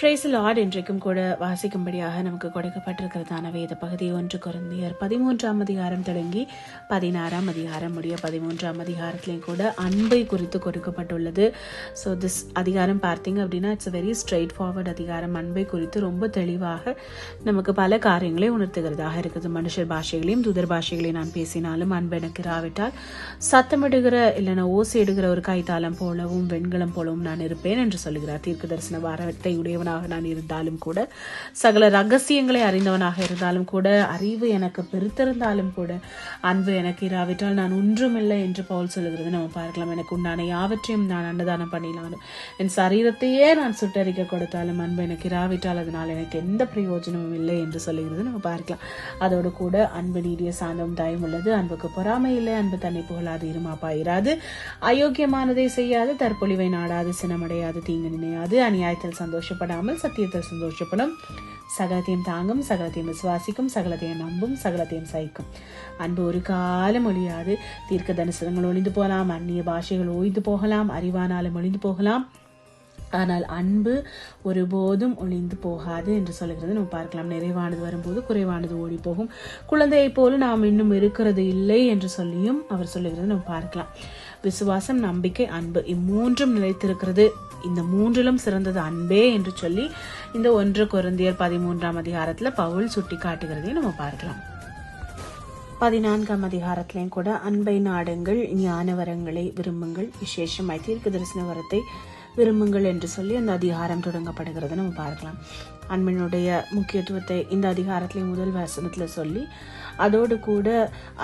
Price Lord இன்றைக்கும் கூட வாசிக்கும்படியாக நமக்கு கொடுக்கப்பட்டிருக்கிறதான வேத பகுதி ஒன்று குருந்தியர் பதிமூன்றாம் அதிகாரம் தொடங்கி பதினாறாம் அதிகாரம் முடிய பதிமூன்றாம் அதிகாரத்திலையும் கூட அன்பை குறித்து கொடுக்கப்பட்டுள்ளது. ஸோ திஸ் அதிகாரம் பார்த்தீங்க அப்படின்னா இட்ஸ் வெரி ஸ்ட்ரெயிட் ஃபார்வர்ட் அதிகாரம். அன்பை குறித்து ரொம்ப தெளிவாக நமக்கு பல காரியங்களை உணர்த்துகிறதாக இருக்குது. மனுஷர் பாஷைகளையும் துதர் பாஷைகளையும் நான் பேசினாலும் அன்பு எனக்கு இராவிட்டால் சத்தமிடுகிற இல்லைன்னா ஓசையிடுகிற ஒரு கைத்தாளம் போலவும் வெண்கலம் போலவும் நான் இருப்பேன் என்று சொல்லுகிறார். தீர்க்க தரிசன வாரத்தை உடையவனாக நான் இருந்தாலும் கூட சகல ரகசியங்களை அறிந்தவனாக இருந்தாலும் கூட அறிவு எனக்கு பெருத்திருந்தாலும் கூட அன்பு எனக்கு இராவிட்டால் நான் ஒன்றுமில்லை என்று பவுல் சொல்லுகிறது. நம்ம பார்க்கலாம் எனக்கு உண்டான யாவற்றையும் நான் அன்னதானம் பண்ணினாலும் என் சரீரத்தையே நான் சுட்டரிக்க கொடுத்தாலும் அன்பு எனக்கு இராவிட்டால் அதனால் எனக்கு எந்த பிரயோஜனமும் இல்லை என்று சொல்லுகிறது. நம்ம பார்க்கலாம். அதோடு கூட அன்பு நீடிய சாந்தம் தயம் உள்ளது. அன்புக்கு பொறாமை இல்லை. அன்பு தன்னை புகழாது இருமாப்பா இராது அயோக்கியமானதை செய்யாது. தற்பொழிவை நாடாது சினமடையாது தீங்கு நினையாது. அநியாயத்தில் சந்தோஷப்படாது இல்லாமல் சத்தியத்தில் சந்தோஷப்படும். சகலத்தையும் தாங்கும் சகலத்தையும் விசுவாசிக்கும் சகலத்தையும் நம்பும் சகலத்தையும் சகிக்கும். அன்பு ஒரு காலம் ஒழியாது. தீர்க்க தரிசனங்கள் ஒளிந்து போகலாம் அந்நிய பாஷைகள் ஓய்ந்து போகலாம் அறிவானாலும் ஒழிந்து போகலாம். ஆனால் அன்பு ஒருபோதும் ஒளிந்து போகாது என்று சொல்கிறது நம்ம பார்க்கலாம். நிறைவானது வரும்போது குறைவானது ஓடி போகும் குழந்தையைப் போல நாம் இன்னும் இருக்கிறது இல்லை என்று சொல்லியும் அவர் சொல்லுகிறது. நம்ம பார்க்கலாம். விசுவாசம் நம்பிக்கை அன்பு இம்மூன்றும் நிலைத்திருக்கிறது. இந்த மூன்றிலும் சிறந்தது அன்பே என்று சொல்லி இந்த ஒன்று குருந்தியர் பதிமூன்றாம் அதிகாரத்துல பவுல் சுட்டி காட்டுகிறதையும் நம்ம பார்க்கலாம். பதினான்காம் அதிகாரத்திலையும் கூட அன்பை நாடுங்கள் ஞான வரங்களை விரும்புங்கள். விசேஷமாய் தீர்க்க தரிசன வரத்தை விரும்புங்கள் என்று சொல்லி அந்த அதிகாரம் தொடங்கப்படுகிறது நம்ம பார்க்கலாம். அன்பினுடைய முக்கியத்துவத்தை இந்த அதிகாரத்திலே முதல் வசனத்துல சொல்லி அதோடு கூட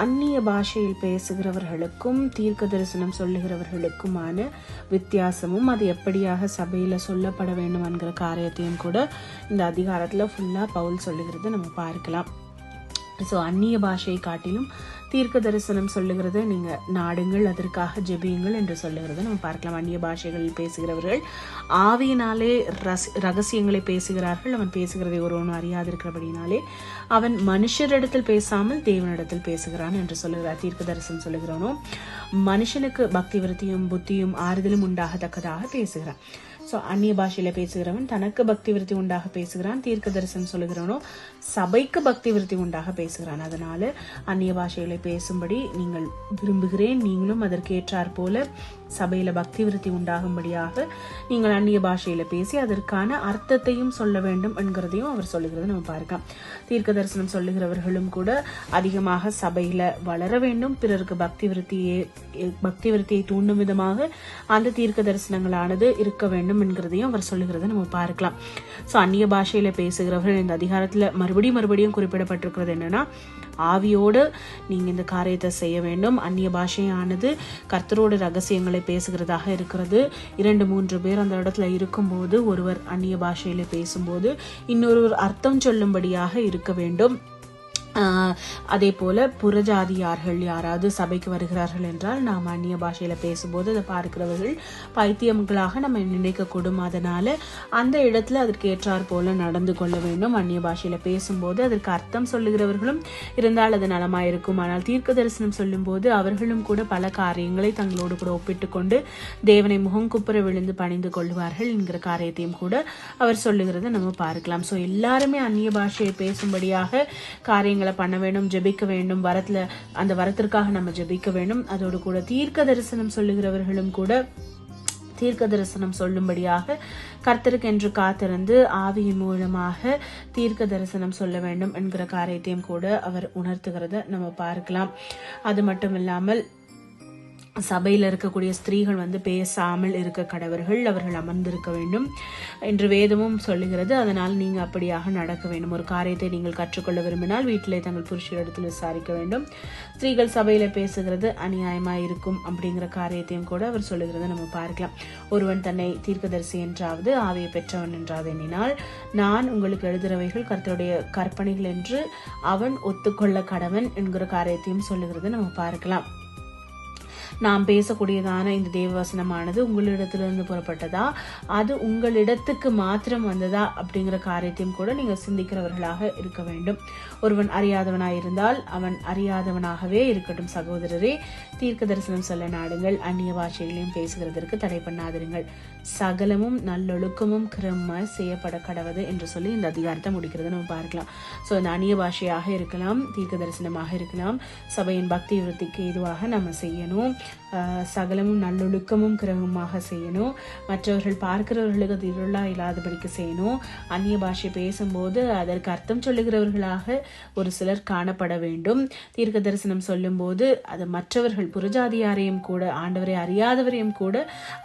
அந்நிய பாஷையில் பேசுகிறவர்களுக்கும் தீர்க்க தரிசனம் சொல்லுகிறவர்களுக்குமான வித்தியாசமும் அது எப்படியாக சபையில் சொல்லப்பட வேண்டும் என்கிற காரியத்தையும் கூட இந்த அதிகாரத்தில் ஃபுல்லாக பவுல் சொல்லுகிறது. நம்ம பார்க்கலாம். ஸோ அந்நிய பாஷையை காட்டிலும் தீர்க்க தரிசனம் சொல்லுகிறது. நீங்கள் நாடுங்கள் அதற்காக ஜெபியுங்கள் என்று சொல்லுகிறது. நம்ம பார்க்கலாம். அந்நிய பாஷைகளில் பேசுகிறவர்கள் ஆவியினாலே ரஸ் ரகசியங்களை பேசுகிறார்கள். அவன் பேசுகிறதை ஒருவனும் அறியாதிருக்கிறபடினாலே அவன் மனுஷரிடத்தில் பேசாமல் தேவனிடத்தில் பேசுகிறான் என்று சொல்லுகிறார். தீர்க்க தரிசனம் சொல்லுகிறானோ மனுஷனுக்கு பக்தி விருத்தியும் புத்தியும் ஆறுதலும் உண்டாகத்தக்கதாக பேசுகிறான். ஸோ அந்நிய பாஷையில பேசுகிறவன் தனக்கு பக்தி விருத்தி உண்டாக பேசுகிறான் தீர்க்க தரிசனம் சொல்லுகிறவனோ சபைக்கு பக்தி விருத்தி உண்டாக பேசுகிறான். அதனால அந்நிய பாஷைகளை பேசும்படி நீங்கள் விரும்புகிறேன் நீங்களும் அதற்கேற்றாற் போல சபையில பக்தி விருத்தி உண்டாகும்படியாக நீங்கள் அந்நிய பாஷையில பேசி அதற்கான அர்த்தத்தையும் சொல்ல வேண்டும் என்கிறதையும் அவர் சொல்லுகிறது நம்ம பார்க்கலாம். தீர்க்க தரிசனம் சொல்லுகிறவர்களும் கூட அதிகமாக சபையில வளர வேண்டும். பிறருக்கு பக்தி விருத்தியை பக்தி விருத்தியை தூண்டும் விதமாக அந்த தீர்க்க தரிசனங்களானது இருக்க வேண்டும் என்கிறதையும் அவர் சொல்லுகிறத நம்ம பார்க்கலாம். ஸோ அந்நிய பாஷையில பேசுகிறவர்கள் இந்த அதிகாரத்துல மறுபடியும் மறுபடியும் குறிப்பிடப்பட்டிருக்கிறது என்னன்னா ஆவியோடு நீங்க இந்த காரியத்தை செய்ய வேண்டும். அந்நிய பாஷையானது கர்த்தரோட ரகசியங்களை பேசுகிறதாக இருக்கிறது. இரண்டு மூன்று பேர் அந்த இடத்துல இருக்கும்போது ஒருவர் அந்நிய பாஷையில பேசும்போது இன்னொருவர் அர்த்தம் சொல்லும்படியாக இருக்க வேண்டும். அதே போல புறஜாதியார்கள் யாராவது சபைக்கு வருகிறார்கள் என்றால் நாம் அந்நிய பாஷையில் பேசும்போது அதை பார்க்கிறவர்கள் பைத்தியங்களாக நம்ம நினைக்கக்கூடும். அதனால அந்த இடத்துல அதற்கு ஏற்றார் போல நடந்து கொள்ள வேண்டும். அந்நிய பாஷையில் பேசும்போது அதற்கு அர்த்தம் சொல்லுகிறவர்களும் இருந்தால் அது நலமாயிருக்கும். ஆனால் தீர்க்க தரிசனம் சொல்லும்போது அவர்களும் கூட பல காரியங்களை தங்களோடு கூட ஒப்பிட்டு கொண்டு தேவனை முகங்குப்புற விழுந்து பணிந்து கொள்வார்கள் என்கிற காரியத்தையும் கூட அவர் சொல்லுகிறத நம்ம பார்க்கலாம். ஸோ எல்லாருமே அந்நிய பாஷையை பேசும்படியாக காரியங்கள் பண்ண வேண்டும் ஜெபிக்க வேண்டும் வரத்துல அந்த வரத்திற்காக நம்ம ஜெபிக்க வேண்டும். அதோடு கூட தீர்க்க தரிசனம் சொல்லுகிறவர்களும் கூட தீர்க்க தரிசனம் சொல்லும்படியாக கர்த்தருக்கு என்று காத்திருந்து ஆவியின் மூலமாக தீர்க்க தரிசனம் சொல்ல வேண்டும் என்கிற காரியத்தையும் கூட அவர் உணர்த்துகிறத நம்ம பார்க்கலாம். அது மட்டும் இல்லாமல் சபையில் இருக்கக்கூடிய ஸ்திரீகள் வந்து பேசாமல் இருக்க கடவர்கள் அவர்கள் அமர்ந்திருக்க வேண்டும் என்று வேதமும் சொல்லுகிறது. அதனால் நீங்கள் அப்படியாக நடக்க வேண்டும். ஒரு காரியத்தை நீங்கள் கற்றுக்கொள்ள விரும்பினால் வீட்டிலே தங்கள் புருஷரிடத்தில் விசாரிக்க வேண்டும். ஸ்திரீகள் சபையில் பேசுகிறது அநியாயமாக இருக்கும் அப்படிங்கிற காரியத்தையும் கூட அவர் சொல்லுகிறத நம்ம பார்க்கலாம். ஒருவன் தன்னை தீர்க்கதரிசி என்றாவது ஆவியை பெற்றவன் என்றாவது எண்ணினால் நான் உங்களுக்கு எழுதுறவைகள் கருத்தருடைய கற்பனைகள் என்று அவன் ஒத்துக்கொள்ள கடவன் என்கிற காரியத்தையும் சொல்லுகிறத நம்ம பார்க்கலாம். நாம் பேசக்கூடியதான இந்த தேவவசனமானது உங்களிடத்திலிருந்து புறப்பட்டதா? அது உங்களிடத்துக்கு மாத்திரம் வந்ததா? அப்படிங்கிற காரியத்தையும் கூட நீங்கள் சிந்திக்கிறவர்களாக இருக்க வேண்டும். ஒருவன் அறியாதவனாக இருந்தால் அவன் அறியாதவனாகவே இருக்கட்டும் சகோதரரே. தீர்க்க தரிசனம் சொல்ல நாடுங்கள். அந்நிய பாஷைகளையும் பேசுகிறதற்கு தடை பண்ணாதிருங்கள். சகலமும் நல்லொழுக்கமும் கிரம செய்யப்பட கடவுது என்று சொல்லி இந்த அதிகாரத்தை முடிக்கிறத நம்ம பார்க்கலாம். ஸோ இந்த அந்நிய பாஷையாக இருக்கலாம் தீர்க்க தரிசனமாக இருக்கலாம் சபையின் பக்தி விருத்திக்கு ஏதுவாக நம்ம செய்யணும். சகலமும் நல்லொழுக்கமும் கிரகமாக செய்யணும். மற்றவர்கள் பார்க்கிறவர்களுக்கு அது இல்லாதபடிக்கு செய்யணும். அந்நிய பாஷை பேசும்போது அதற்கு அர்த்தம் சொல்லுகிறவர்களாக ஒரு சிலர் காணப்பட வேண்டும். தீர்க்க தரிசனம் சொல்லும்போது அது மற்றவர்கள் புறஜாதியாரையும் கூட ஆண்டவரை அறியாதவரையும் கூட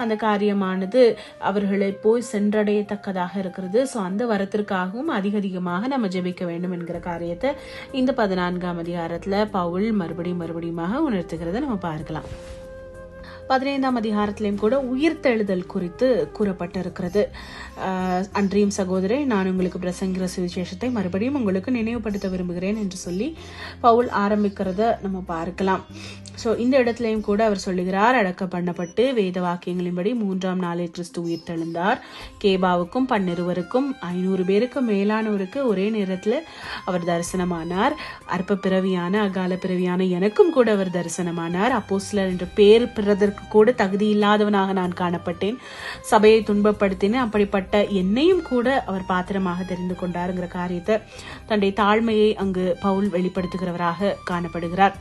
அந்த காரியமானது அவர்களை போய் சென்றடையத்தக்கதாக இருக்கிறது. ஸோ அந்த வரத்திற்காகவும் அதிக அதிகமாக நம்ம ஜெபிக்க வேண்டும் என்கிற காரியத்தை இந்த பதினான்காம் அதிகாரத்துல பவுல் மறுபடியும் மறுபடியுமாக உணர்த்துகிறத நம்ம பார்க்கலாம். பதினைந்தாம் அதிகாரத்திலையும் கூட உயிர்த்தெழுதல் குறித்து கூறப்பட்டிருக்கிறது. அன்றியும் சகோதரே நான் உங்களுக்கு பிரசங்கிற சுவிசேஷத்தை மறுபடியும் உங்களுக்கு நினைவுபடுத்த விரும்புகிறேன் என்று சொல்லி பவுல் ஆரம்பிக்கிறத நம்ம பார்க்கலாம். ஸோ இந்த இடத்துலையும் கூட அவர் சொல்லுகிறார் அடக்க பண்ணப்பட்டு வேத வாக்கியங்களின்படி மூன்றாம் நாளில் கிறிஸ்து உயிர்த்தெழுந்தார். கேபாவுக்கும் பன்னிருவருக்கும் ஐநூறு பேருக்கு மேலானவருக்கு ஒரே நேரத்தில் அவர் தரிசனமானார். அற்ப பிறவியான அகால பிறவியான எனக்கும் கூட அவர் தரிசனமானார். அப்போஸ்லர் என்ற பேர் பெறதற்கு கூட தகுதி இல்லாதவனாக நான் காணப்பட்டேன். சபையை துன்பப்படுத்தினேன் அப்படிப்பட்ட என்னையும் கூட அவர் பாத்திரமாக தெரிந்து கொண்டாருங்கிற காரியத்தை தன்னுடைய தாழ்மையை அங்கு பவுல் வெளிப்படுத்துகிறவராக காணப்படுகிறார்.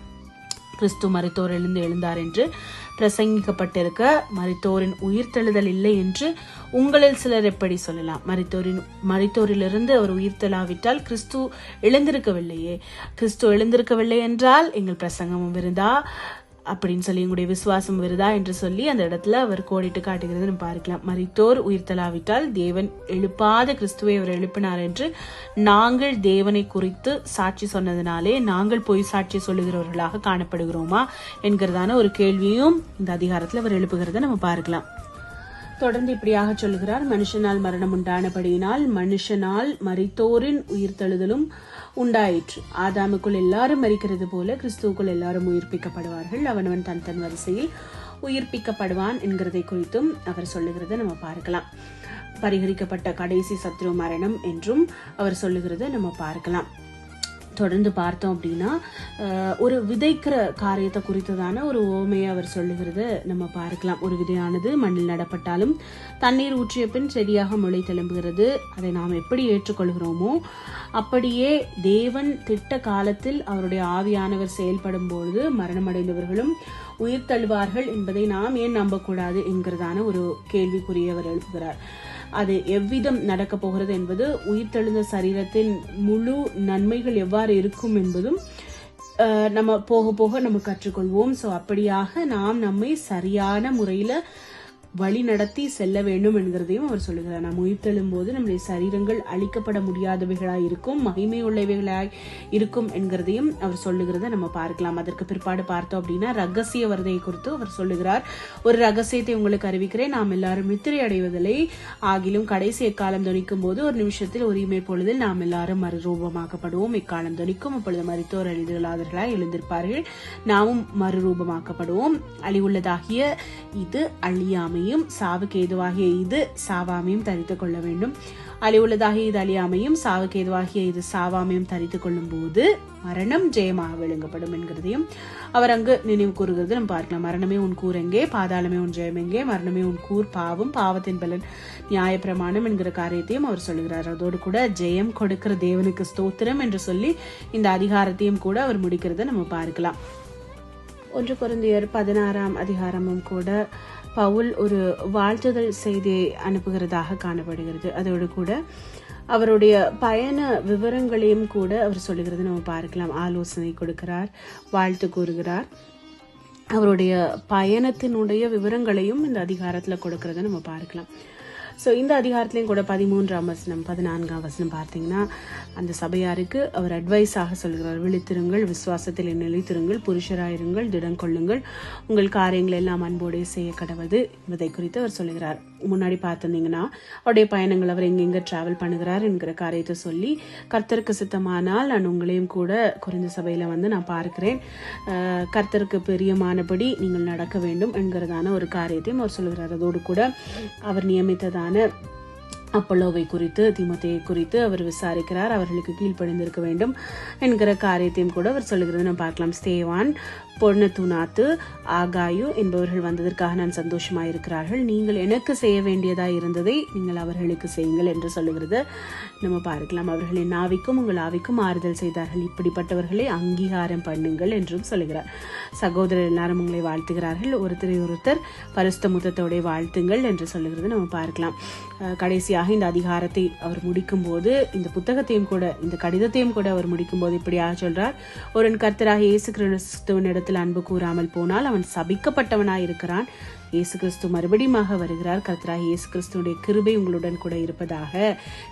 கிறிஸ்து மருத்துவரிலிருந்து எழுந்தார் என்று பிரசங்கிக்கப்பட்டிருக்க மருத்துவரின் உயிர்த்தெழுதல் இல்லை என்று உங்களில் சிலர் எப்படி சொல்லலாம்? மருத்துவரின் மருத்துவரிலிருந்து அவர் உயிர்த்தெழாவிட்டால் கிறிஸ்து எழுந்திருக்கவில்லையே. கிறிஸ்து எழுந்திருக்கவில்லை என்றால் எங்கள் பிரசங்கமும் இருந்தா அப்படின்னு சொல்லி உங்களுடைய விசுவாசம் வருதா என்று சொல்லி அந்த இடத்துல அவர் கோடிட்டு காட்டுகிறது நம்ம பார்க்கலாம். மரித்தோர் உயிர்த்தலாவிட்டால் தேவன் எழுப்பாத கிறிஸ்துவை அவர் எழுப்பினார் என்று நாங்கள் தேவனை குறித்து சாட்சி சொன்னதினாலே நாங்கள் போய் சாட்சி சொல்லுகிறவர்களாக காணப்படுகிறோமா என்கிறதான ஒரு கேள்வியும் இந்த அதிகாரத்தில் அவர் எழுப்புகிறத நம்ம பார்க்கலாம். தொடர்ந்து இப்படியாக சொல்லுகிறார் மனுஷனால் மரணம் உண்டானபடியினால் மனுஷனால் மறித்தோரின் உயிர்த்தெழுதலும் உண்டாயிற்று. ஆதாமுக்குள் எல்லாரும் மறிக்கிறது போல கிறிஸ்துவுக்குள் எல்லாரும் உயிர்ப்பிக்கப்படுவார்கள். அவனவன் தன் தன் வரிசையில் உயிர்ப்பிக்கப்படுவான் என்கிறதை குறித்தும் அவர் சொல்லுகிறத நம்ம பார்க்கலாம். பரிகரிக்கப்பட்ட கடைசி சத்ரு மரணம் என்றும் அவர் சொல்லுகிறத நம்ம பார்க்கலாம். தொடர்ந்து பார்த்தோம் அப்படின்னா ஒரு விதைக்கிற காரியத்தை குறித்ததான ஒரு ஓமையை அவர் சொல்லுகிறத நம்ம பார்க்கலாம். ஒரு விதையானது மண்ணில் நடப்பட்டாலும் தண்ணீர் ஊற்றிய பின் செடியாக முளை தெலும்புகிறது அதை நாம் எப்படி ஏற்றுக்கொள்கிறோமோ அப்படியே தேவன் திட்ட காலத்தில் அவருடைய ஆவியானவர் செயல்படும் பொழுது மரணமடைந்தவர்களும் உயிர் தழுவார்கள் என்பதை நாம் ஏன் நம்பக்கூடாது என்கிறதான ஒரு கேள்விக்குரிய அவர் எழுப்புகிறார். அது எவ்விதம் நடக்க போகிறது என்பது உயிர்த்தெழுந்த சரீரத்தின் முழு நன்மைகள் எவ்வாறு இருக்கும் என்பதும் அஹ், நம்ம போக போக நம்ம கற்றுக்கொள்வோம். ஸோ அப்படியாக நாம் நம்மை சரியான முறையில் வழி நடத்தி செல்ல வேண்டும் என்கிறதையும் அவர் சொல்லுகிறார். நாம் உயிர்த்தெழும் போது நம்முடைய சரீரங்கள் அழிக்கப்பட முடியாதவைகளாய் இருக்கும் மகிமை உள்ளவைகளாய் இருக்கும் என்கிறதையும் அவர் சொல்லுகிறத நம்ம பார்க்கலாம். அதற்கு பிற்பாடு பார்த்தோம் அப்படின்னா ரகசிய வரதையை குறித்து அவர் சொல்லுகிறார். ஒரு ரகசியத்தை உங்களுக்கு அறிவிக்கிறேன். நாம் எல்லாரும் நித்திரை அடைவதில்லை. ஆகிலும் கடைசி எக்காலம் துணிக்கும் போது ஒரு நிமிஷத்தில் ஒரு இமை பொழுதில் நாம் எல்லாரும் மறுரூபமாக்கப்படுவோம் இக்காலம் துணிக்கும் அப்பொழுது மருத்துவர் எழுதுகளாதவர்களாய் எழுந்திருப்பார்கள். நாமும் மறுரூபமாக்கப்படுவோம் அழிவுள்ளதாகிய இது அழியாமை அழியாமையும் சாவுக்கு ஏதுவாகிய இது சாவாமையும் தரித்துக் கொள்ள வேண்டும். அழிவுள்ளதாகிய இது அழியாமையும் சாவுக்கு ஏதுவாகிய இது சாவாமையும் தரித்துக் கொள்ளும் போது மரணம் ஜெயமாக விளங்கப்படும் என்கிறதையும் அவர் அங்கு நினைவு கூறுகிறது. நம்ம பார்க்கலாம். மரணமே உன் கூர் எங்கே? பாதாளமே உன் ஜெயம் எங்கே? மரணமே உன் கூர் பாவம் பாவத்தின் பலன் நியாய பிரமாணம் என்கிற காரியத்தையும் அவர் சொல்லுகிறார். அதோடு கூட ஜெயம் கொடுக்கிற தேவனுக்கு ஸ்தோத்திரம் என்று சொல்லி இந்த அதிகாரத்தையும் கூட அவர் முடிக்கிறத நம்ம பார்க்கலாம். ஒன்று குருந்தியர் பதினாறாம் அதிகாரமும் கூட பவுல் ஒரு வாழ்த்துதல் செய்தியை அனுப்புகிறதாக காணப்படுகிறது. அதோடு கூட அவருடைய பயண விவரங்களையும் கூட அவர் சொல்லுகிறது. நம்ம பார்க்கலாம். ஆலோசனை கொடுக்கிறார் வாழ்த்து கூறுகிறார். அவருடைய பயணத்தினுடைய விவரங்களையும் இந்த அதிகாரத்தில் கொடுக்கறத நம்ம பார்க்கலாம். ஸோ இந்த அதிகாரத்திலையும் கூட பதிமூன்றாம் வசனம் பதினான்காம் வசனம் பார்த்தீங்கன்னா அந்த சபையாருக்கு அவர் அட்வைஸாக சொல்கிறார். விழித்திருங்கள் விசுவாசத்தில் நிலைத்திருங்கள் புருஷராயிருங்கள் திடம் கொள்ளுங்கள் உங்கள் காரியங்கள் எல்லாம் அன்போடே செய்ய கடவது என்பதை குறித்து அவர் சொல்லுகிறார் முன்னாடி பார்த்துருந்தீங்கன்னா அவருடைய பயணங்கள் அவர் எங்கெங்க டிராவல் பண்ணுகிறார் என்கிற காரியத்தை சொல்லி கர்த்தருக்கு சித்தமானால் நான் உங்களையும் கூட குறைந்த சபையில் வந்து நான் பார்க்கிறேன். கர்த்தருக்கு பெரியமானபடி நீங்கள் நடக்க வேண்டும் என்கிறதான ஒரு காரியத்தையும் அவர் சொல்கிறார் அதோடு கூட அவர் நியமித்ததான அப்பல்லோவை குறித்து திமுத்தையை குறித்து அவர் விசாரிக்கிறார். அவர்களுக்கு கீழ்ப்படிந்திருக்க வேண்டும் என்கிற காரியத்தையும் கூட அவர் சொல்லுகிறது நம்ம பார்க்கலாம். ஸ்தேவான் பொன்னத்துனாத்து ஆகாயு என்பவர்கள் வந்ததற்காக நான் சந்தோஷமா இருக்கிறார்கள் நீங்கள் எனக்கு செய்ய வேண்டியதாக இருந்ததை நீங்கள் அவர்களுக்கு செய்யுங்கள் என்று சொல்லுகிறது. நம்ம பார்க்கலாம். அவர்களின் ஆவிக்கும் உங்கள் ஆவிக்கும் ஆறுதல் செய்தார்கள். இப்படிப்பட்டவர்களை அங்கீகாரம் பண்ணுங்கள் என்றும் சொல்லுகிறார். சகோதரர் எல்லாரும் உங்களை வாழ்த்துகிறார்கள். ஒருத்தரை ஒருத்தர் பரிசுத்த முத்தத்தோடைய வாழ்த்துங்கள் என்று சொல்லுகிறது. நம்ம பார்க்கலாம். கடைசியாக இந்த அதிகாரத்தை அவர் முடிக்கும் போது இந்த புத்தகத்தையும் கூட இந்த கடிதத்தையும் கூட அவர் முடிக்கும் போது இப்படியாக சொல்றார். ஒரு கர்த்தராக இயேசு கிறிஸ்துவின் இடத்தில் அன்பு கூறாமல் போனால் அவன் சபிக்கப்பட்டவனாய் இருக்கிறான். இயேசு கிறிஸ்து மறுபடியுமாக வருகிறார். கர்த்தராக இயேசு கிறிஸ்துடைய கிருபை உங்களுடன் கூட இருப்பதாக.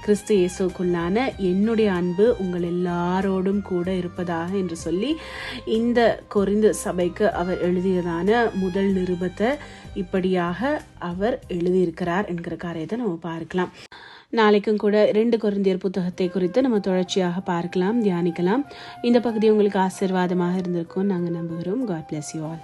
கிறிஸ்து இயேசுக்குள்ளான என்னுடைய அன்பு உங்கள் எல்லாரோடும் கூட இருப்பதாக என்று சொல்லி இந்த கொரிந்து சபைக்கு அவர் எழுதியதான முதல் நிருபத்தை இப்படியாக அவர் எழுதியிருக்கிறார் என்கிற காரியத்தை நம்ம பார்க்கலாம். நாளைக்கும் கூட ரெண்டு குருந்தியர் புத்தகத்தை குறித்து நம்ம தொடர்ச்சியாக பார்க்கலாம் தியானிக்கலாம். இந்த பகுதி உங்களுக்கு ஆசீர்வாதமாக இருந்திருக்கும் நாங்கள் நம்புகிறோம். God bless you all